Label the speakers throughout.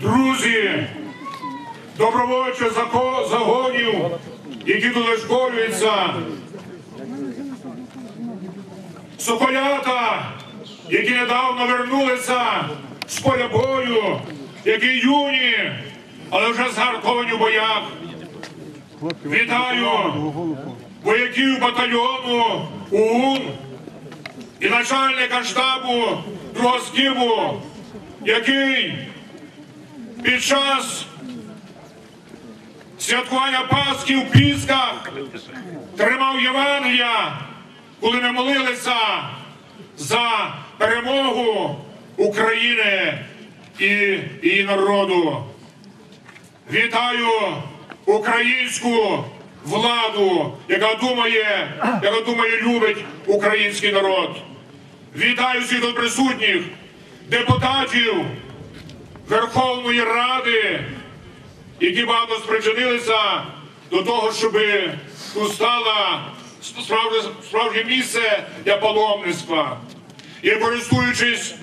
Speaker 1: друзі, добровольчих загонів, які тут вишколюються, соколята, які недавно вернулися з поля бою, які юні, але вже згартовані в боях. Вітаю вояків батальйону УУН і начальника штабу другого скибу, який під час святкування Пасхи в Пісках тримав Євангелія, коли ми молилися за перемогу України і її народу. Вітаю українську владу, яка думає, яка думає, любить український народ. Вітаю всіх тут присутніх депутатів Верховної Ради, які багато спричинилися до того, щоб тут стало справжнє, справжнє місце для паломництва. І користуючись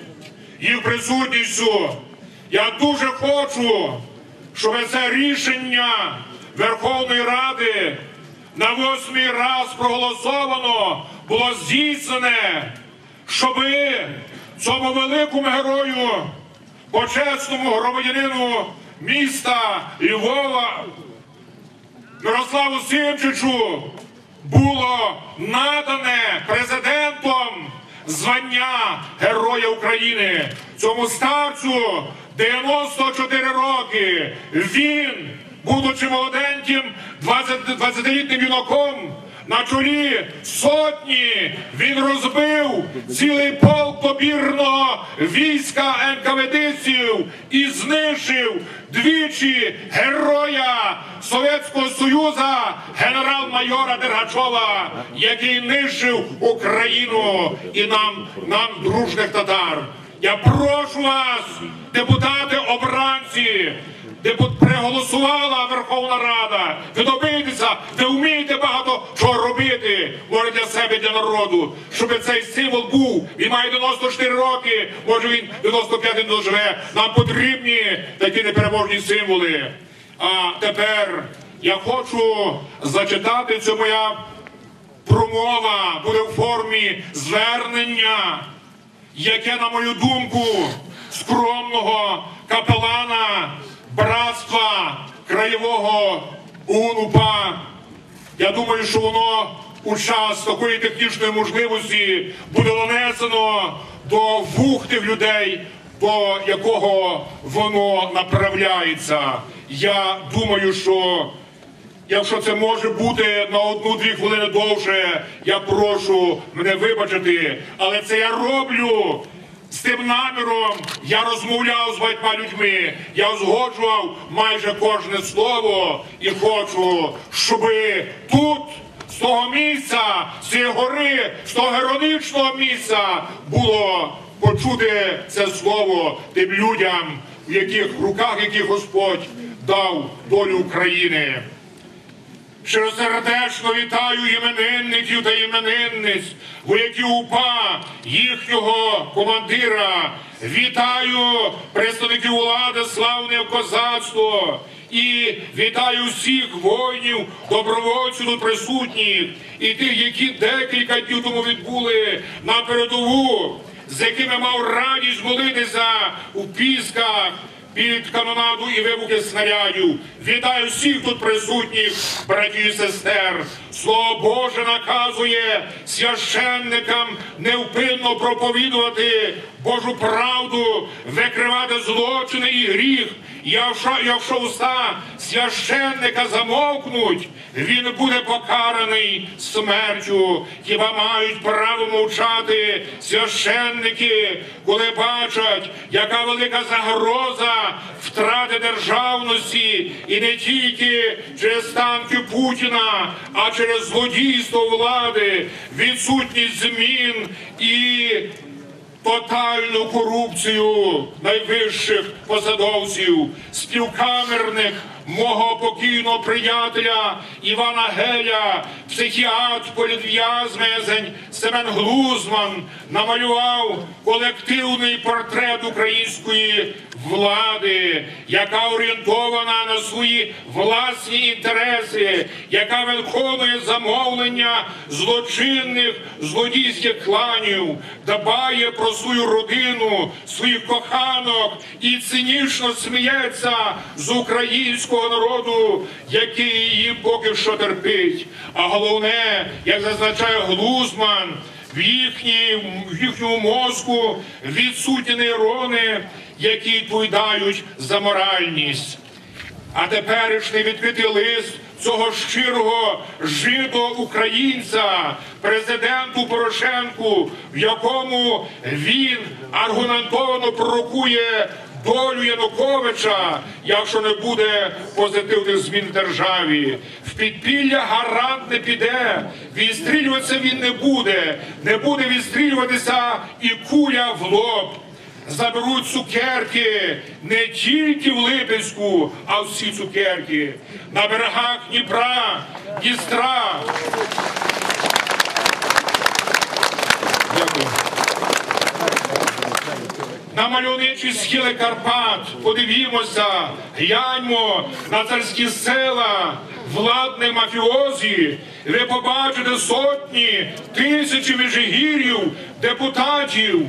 Speaker 1: їх присутністю, я дуже хочу, щоб це рішення Верховної Ради на восьмий раз проголосовано було здійснене, щоби цьому великому герою, почесному громадянину міста Львова Мирославу Симчичу було надане президентом звання Героя України. Цьому старцю 94 роки. Він, будучи молоденьким 20 20-літнім юнаком, на чолі сотні він розбив цілий полк добірного війська НКВДців і знищив двічі героя Совєтського Союзу генерал-майора Дергачова, який нищив Україну і нам, нам дружних татар. Я прошу вас, депутати обранці, Депут проголосувала Верховна Рада. Ви добийтеся, ви вмієте може для народу, щоб цей символ був. Він має 94 роки, може він 95 не доживе. Нам потрібні такі непереможні символи. А тепер я хочу зачитати це моя промова буде в формі звернення, яке, на мою думку, скромного капелана братства краєвого УНУПА. Я думаю, що воно у час такої технічної можливості буде донесено до вух тих людей, до якого воно направляється. Я думаю, що Якщо це може бути на одну-дві хвилини довше, я прошу мене вибачити, але це я роблю з тим наміром. Я розмовляв з багатьма людьми, я узгоджував майже кожне слово і хочу, щоб тут. З того місця, з цієї гори, з того героїчного місця було почути це слово тим людям, в яких в руках яких Господь дав долю України. Щиросердечно вітаю іменинників та іменинниць, вояків УПА, їхнього командира. Вітаю представників влади, славне козацтво. І вітаю всіх воїнів, добровольців тут присутніх, і тих, які декілька днів тому відбули на передову, з якими мав радість молитися у пісках під канонаду і вибухи снарядів. Вітаю всіх тут присутніх, братів і сестер. Слово Боже наказує священникам невпинно проповідувати Божу правду, викривати злочини і гріх. Якщо, якщо уста священника замовкнуть, він буде покараний смертю. Хіба мають право мовчати священники, коли бачать, яка велика загроза втрати державності, і не тільки через танки Путіна, а через злодійство влади, відсутність змін і тотальну корупцію найвищих посадовців, співкамерних мого покійного приятеля Івана Геля, психіатр, політв'язмезень Семен Глузман намалював колективний портрет української влади, яка орієнтована на свої власні інтереси, яка виконує замовлення злочинних злодійських кланів, дбає про свою родину, своїх коханок і цинічно сміється з українського народу, який її поки що терпить. А головне, як зазначає Глузман, в, їхній, в їхньому мозку відсутні нейрони, які відповідають за моральність. А теперішній відкритий лист цього щирого жидо-українця, президенту Порошенку, в якому він аргументовано пророкує долю Януковича, якщо не буде позитивних змін в державі. В підпілля гарант не піде, відстрілюватися він не буде, не буде відстрілюватися і куля в лоб заберуть цукерки не тільки в Липецьку, а всі цукерки на берегах Дніпра, Дністра. Дякую. На мальовничі схили Карпат. Подивімося, гляньмо на царські села, владних мафіозі. Ви побачите сотні, тисячі межигір'їв, депутатів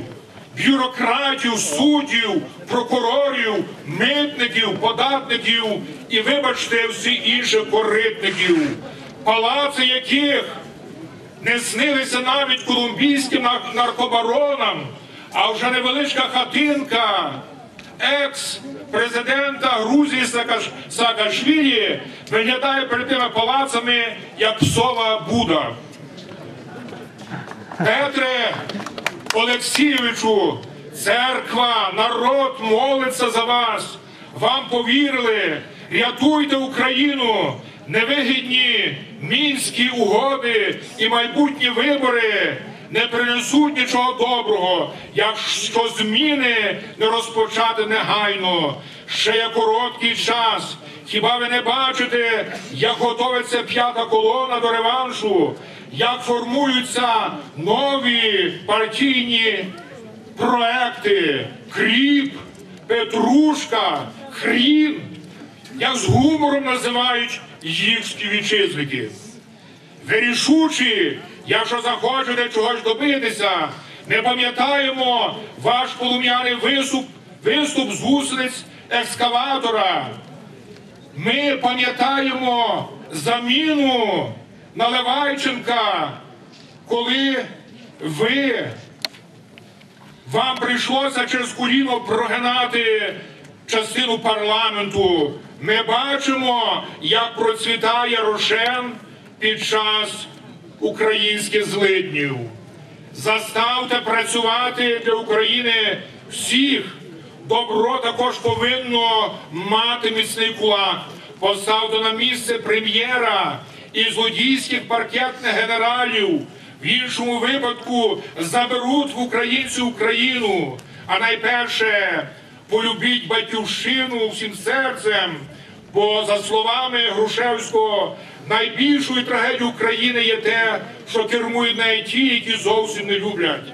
Speaker 1: бюрократів, суддів, прокурорів, митників, податників і, вибачте, всі інших коритників, палаци яких не снилися навіть колумбійським нар- наркобаронам, а вже невеличка хатинка екс-президента Грузії Саакаш- Саакашвілі виглядає перед тими палацами як псова Буда. Петре Олексійовичу, церква, народ молиться за вас. Вам повірили, рятуйте Україну, невигідні мінські угоди і майбутні вибори не принесуть нічого доброго, якщо зміни не розпочати негайно. Ще є короткий час. Хіба ви не бачите, як готується п'ята колона до реваншу? як формуються нові партійні проекти, кріп, петрушка, хрін, як з гумором називають їх співвітчизники. Вирішучі, якщо захочете чогось добитися, не пам'ятаємо ваш полум'яний виступ, виступ з гусениць екскаватора. Ми пам'ятаємо заміну Наливайченка, коли ви вам прийшлося через коліно прогинати частину парламенту. Ми бачимо, як процвітає Рошен під час українських злиднів. Заставте працювати для України всіх. Добро також повинно мати міцний кулак. Поставте на місце прем'єра і злодійських паркетних генералів. В іншому випадку заберуть в українців Україну. А найперше полюбіть батьківщину всім серцем. Бо за словами Грушевського, найбільшою трагедією України є те, що кермують нею ті, які зовсім не люблять.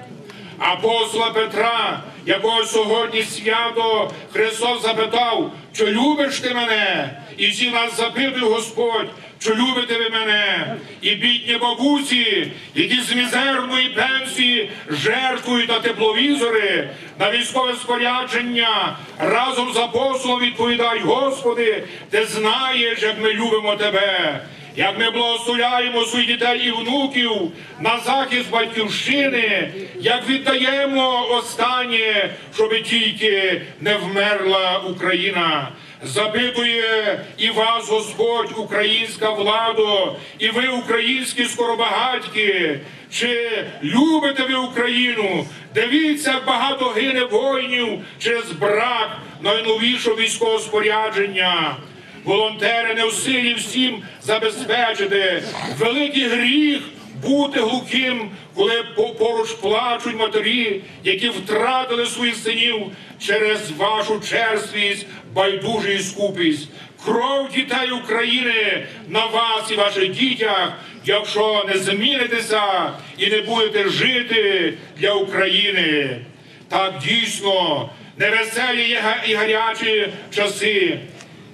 Speaker 1: Апостола Петра, якого сьогодні свято Христос запитав, чи любиш ти мене? І всі нас запитує Господь, чи любите ви мене? І бідні бабусі, які з мізерної пенсії жертвують на тепловізори, на військове спорядження, разом з апостолом відповідають, Господи, ти знаєш, як ми любимо тебе як ми благословляємо своїх дітей і внуків на захист батьківщини, як віддаємо останнє, щоб тільки не вмерла Україна. Запитує і вас, Господь, українська влада, і ви, українські скоробагатьки, чи любите ви Україну? Дивіться, багато гине воїнів через брак найновішого військового спорядження. Волонтери не в силі всім забезпечити. Великий гріх бути глухим, коли по- поруч плачуть матері, які втратили своїх синів через вашу черствість, байдужість і скупість. Кров дітей України на вас і ваших дітях, якщо не змінитеся і не будете жити для України. Так дійсно невеселі і гарячі часи.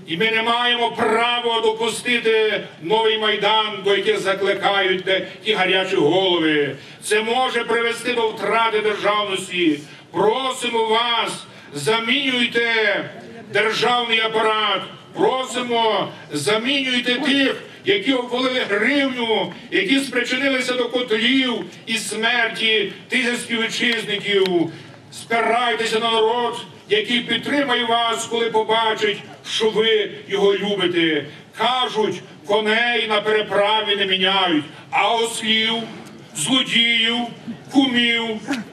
Speaker 1: І ми не маємо права допустити новий майдан, до яких закликають ті гарячі голови. Це може привести до втрати державності. Просимо вас, замінюйте державний апарат. Просимо, замінюйте тих, які обвалили гривню, які спричинилися до котлів і смерті тисяч співвітчизників. Спирайтеся на народ, який підтримає вас, коли побачить, що ви його любите. Кажуть, коней на переправі не міняють, а ослів, злодіїв, кумів,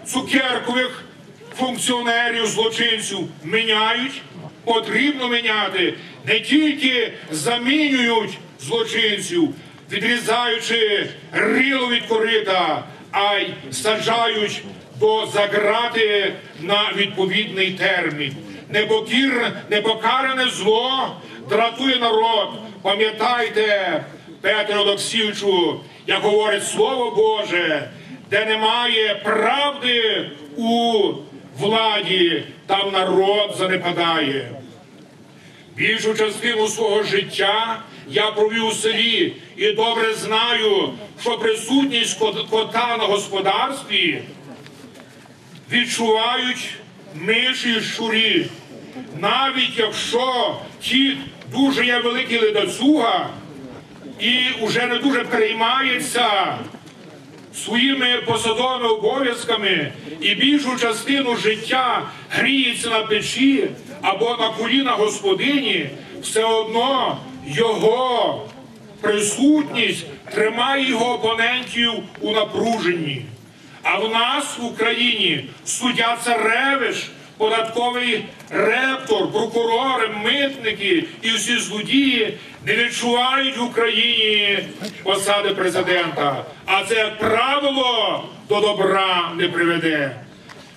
Speaker 1: цукеркових функціонерів, злочинців міняють. Потрібно міняти не тільки замінюють злочинців, відрізаючи рило від корита, а й саджають до заграти на відповідний термін. Непокір, непокаране зло дратує народ. Пам'ятайте, Петре Олексійовичу, як говорить Слово Боже, де немає правди у владі, там народ занепадає. Більшу частину свого життя я провів у селі і добре знаю, що присутність кот- кота на господарстві відчувають миші і щурі. Навіть якщо ті дуже є великі ледацюга і вже не дуже переймається своїми посадовими обов'язками і більшу частину життя гріється на печі або на колінах господині, все одно його присутність тримає його опонентів у напруженні. А в нас в Україні суддя Царевич, податковий рептор, прокурори, митники і всі злодії не відчувають в Україні посади президента. А це, правило, до добра не приведе.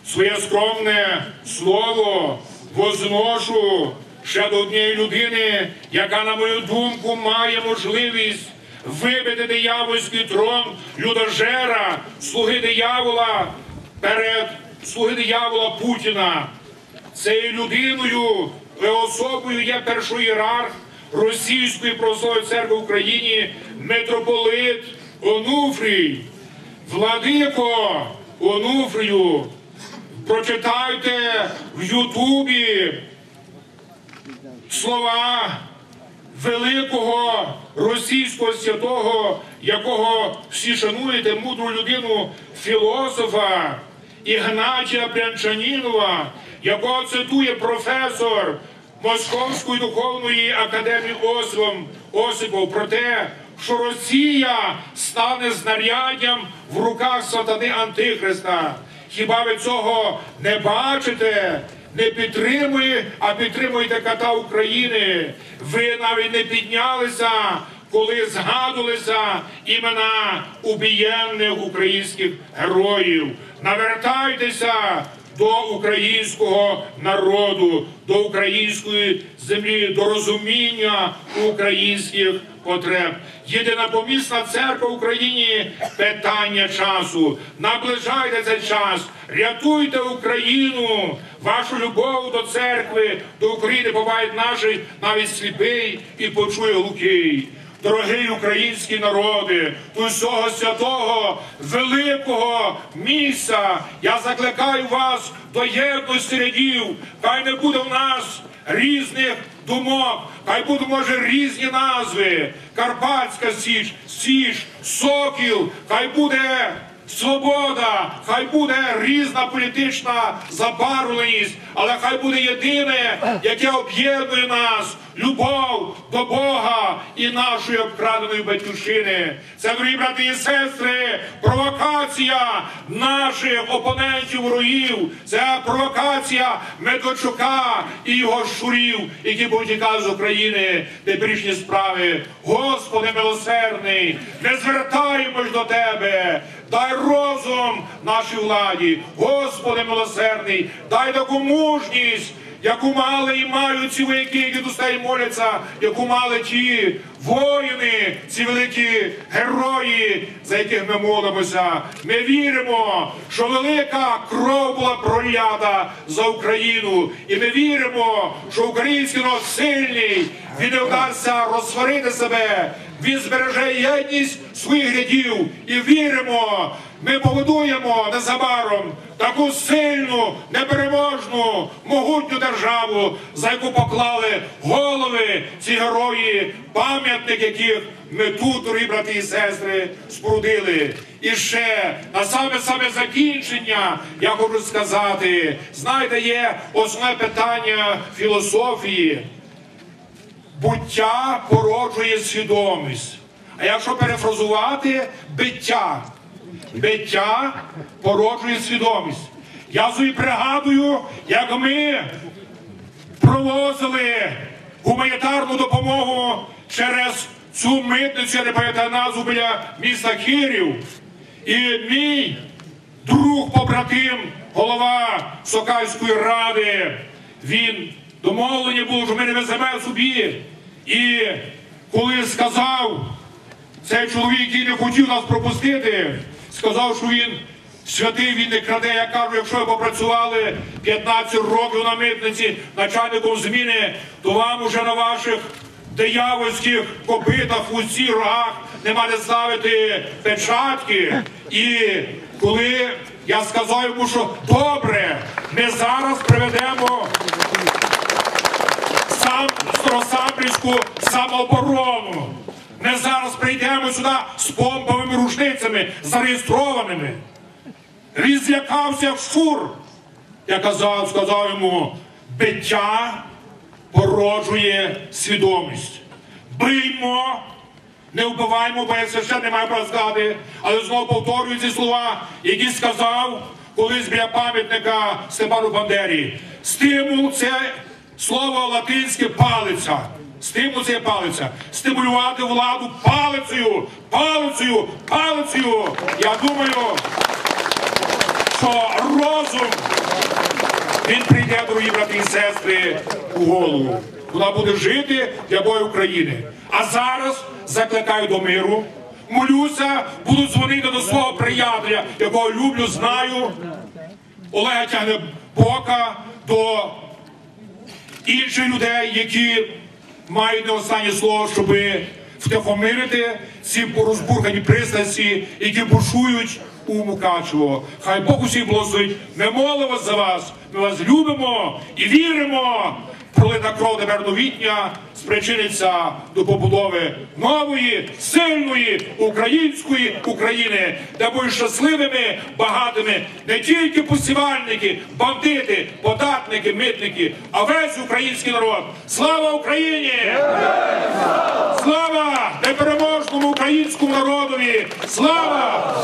Speaker 1: Своє скромне слово возношу ще до однієї людини, яка, на мою думку, має можливість вибити диявольський трон людожера, слуги диявола перед слуги диявола Путіна. Цією людиною і особою є перший ієрарх Російської православної церкви в Україні митрополит Онуфрій. Владико Онуфрію, прочитайте в Ютубі слова великого російського святого, якого всі шануєте, мудру людину, філософа Ігнатія Брянчанінова, якого цитує професор Московської духовної академії Осипом Осипов про те, що Росія стане знаряддям в руках сатани Антихриста. Хіба ви цього не бачите? Не підтримує, а підтримуєте кота України. Ви навіть не піднялися, коли згадувалися імена убієнних українських героїв. Навертайтеся до українського народу, до української землі, до розуміння українських потреб. Єдина помісна церква в Україні питання часу. Наближайте цей час, рятуйте Україну, вашу любов до церкви, до України побачить наші навіть сліпий і почує глухий. Дорогий український народи, до всього святого великого місця, я закликаю вас до єдності рядів. Хай не буде в нас різних думок, хай будуть, може, різні назви. Карпатська Січ, Січ, Сокіл, хай буде свобода, хай буде різна політична забарвленість, але хай буде єдине, яке об'єднує нас любов до Бога і нашої обкраденої батьківщини. Це, дорогі брати і сестри, провокація наших опонентів ворогів. Це провокація Медведчука і його щурів, які тікати з України. Теперішні справи. Господи милосердний, не звертаємось до Тебе. Дай розум нашій владі, Господи милосердний, дай таку мужність, яку мали і мають ці вояки, які до стаї моляться, яку мали ті воїни, ці великі герої, за яких ми молимося. Ми віримо, що велика кров була пролята за Україну, і ми віримо, що український народ сильний, він не вдасться розсварити себе. Він збереже єдність своїх рядів і віримо. Ми побудуємо незабаром таку сильну, непереможну, могутню державу, за яку поклали голови ці герої, пам'ятник яких ми тут, дорогі брати і сестри, спорудили. І ще на саме саме закінчення я хочу сказати: знаєте, є основне питання філософії буття породжує свідомість. А якщо перефразувати биття, биття породжує свідомість. Я собі пригадую, як ми провозили гуманітарну допомогу через цю митницю, не пам'ятаю назву біля міста Кирів. І мій друг побратим, голова Сокальської ради, він домовлення було, що ми не веземо собі. І коли сказав цей чоловік, який не хотів нас пропустити, сказав, що він святий, він не краде. Я кажу, якщо ви попрацювали 15 років на митниці начальником зміни, то вам уже на ваших диявольських копитах, усі рогах нема де ставити печатки. І коли я сказав йому, що добре, ми зараз приведемо сам Старосамбрівську самооборону. Ми зараз прийдемо сюди з помповими рушницями, зареєстрованими. Він злякався як. Я казав, сказав йому, биття породжує свідомість. Биймо, не вбиваємо, бо я священ не маю права сказати, але знову повторюю ці слова, які сказав колись біля пам'ятника Степану Бандері. Стимул це слово латинське палиця. Є палиця. Стимулювати владу палицею, палицею, палицею. Я думаю, що розум він прийде, дорогі брати і сестри, у голову. Вона буде жити для бою України. А зараз закликаю до миру. Молюся, буду дзвонити до свого приятеля, якого люблю, знаю. Олега тягне бока до інших людей, які мають не останнє слово, щоб втихомирити ці розбурхані пристрасті, які бушують у Мукачево. Хай Бог усіх благословить. Ми молимо за вас. Ми вас любимо і віримо. Пролита кров тепер новітня спричиниться до побудови нової, сильної української України, де будуть щасливими, багатими не тільки посівальники, бандити, податники, митники, а весь український народ. Слава Україні! Слава непереможному українському народові! Слава!